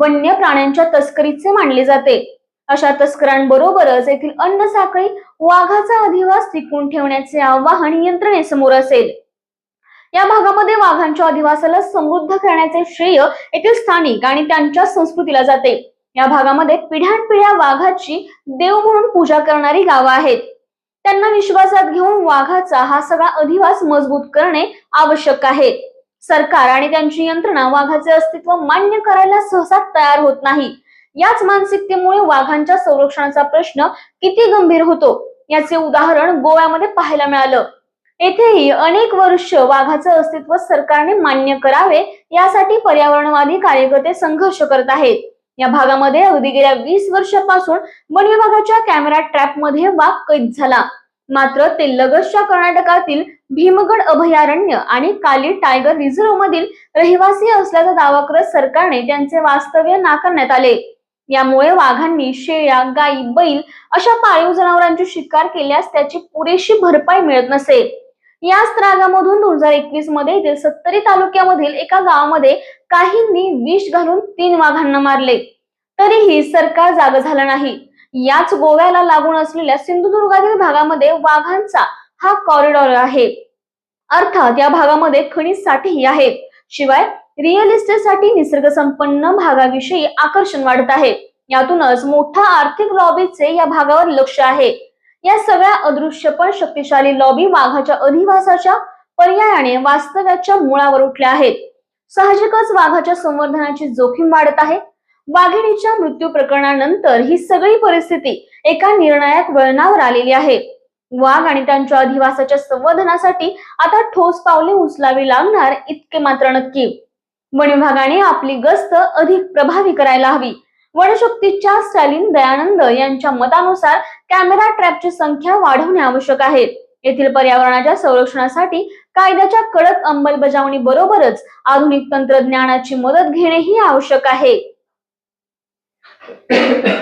वन्य प्राण्यांच्या तस्करीचे मानले जाते. अशा तस्करांबरोबरच येथील अन्न साखळी वाघाचा अधिवास टिकवून ठेवण्याचे आवाहन यंत्रणेसमोर असेल. या भागामध्ये वाघांच्या अधिवासाला समृद्ध करण्याचे श्रेय येथील स्थानिक आणि त्यांच्या संस्कृतीला जाते. या भागामध्ये पिढ्यानपिढ्या वाघाची देव म्हणून पूजा करणारी गावं आहेत. त्यांना विश्वासात घेऊन वाघाचा हा सगळा अधिवास मजबूत करणे आवश्यक आहे. सरकार आणि त्यांची यंत्रणा वाघाचे अस्तित्व मान्य करायला सहसा तयार होत नाही. याच मानसिकतेमुळे वाघांच्या संरक्षणाचा प्रश्न किती गंभीर होतो याचे उदाहरण गोव्यामध्ये पाहायला मिळालं. येथेही अनेक वर्ष वाघाचं अस्तित्व सरकारने मान्य करावे यासाठी पर्यावरणवादी कार्यकर्ते संघर्ष करत आहेत. या भागामध्ये अगदी गेल्या वीस वर्षापासून वन विभागाच्या कॅमेरा ट्रॅपमध्ये वाघ कैद झाला. मात्र ते लगतच्या कर्नाटकातील भीमगड अभयारण्य आणि काली टायगर रिझर्व्ह मधील रहिवासी असल्याचा दावा करत सरकारने त्यांचे वास्तव्य नाकारण्यात आले. यामुळे वाघांनी शेळ्या गायी बैल अशा पाळीव जनावरांची शिकार केल्यास त्याची पुरेशी भरपाई मिळत नसे. याच त्रागामधून दोन हजार एकवीसमध्ये येथील सत्तरी तालुक्यामधील एका गावामध्ये काहींनी विष घालून तीन वाघांना मारले. तरीही सरकार जाग झालं नाही. याच गोव्याला लागून असलेल्या सिंधुदुर्गातील भागामध्ये वाघांचा हा कॉरिडॉर आहे. अर्थात या भागामध्ये खनिज साठेही आहेत. शिवाय रिअल इस्टेटसाठी निसर्ग संपन्न भागाविषयी आकर्षण वाढत आहे. यातूनच मोठा आर्थिक लॉबीचे या भागावर लक्ष आहे. या सगळ्या अदृश्य पण शक्तिशाली लॉबी वाघाच्या अधिवासाच्या पर्यायाने वास्तव्याच्या मुळावर उठल्या आहेत. साहजिकच वाघाच्या संवर्धनाची जोखीम वाढत आहे. वाघिणीच्या मृत्यू प्रकरणानंतर ही सगळी परिस्थिती एका निर्णायक वळणावर आलेली आहे. वाघ आणि त्यांच्या अधिवासाच्या संवर्धनासाठी आता ठोस पावले उचलावी लागणार इतके मात्र नक्की. वन विभागाने आपली गस्त अधिक प्रभावी करायला हवी. वनशक्तीच्या स्टॅलिन दयानंद यांच्या मतानुसार कॅमेरा ट्रॅपची संख्या वाढवणे आवश्यक आहे. येथील पर्यावरणाच्या संरक्षणासाठी कायद्याच्या कडक अंमलबजावणी बरोबरच आधुनिक तंत्रज्ञानाची मदत घेणेही आवश्यक आहे. Thank you.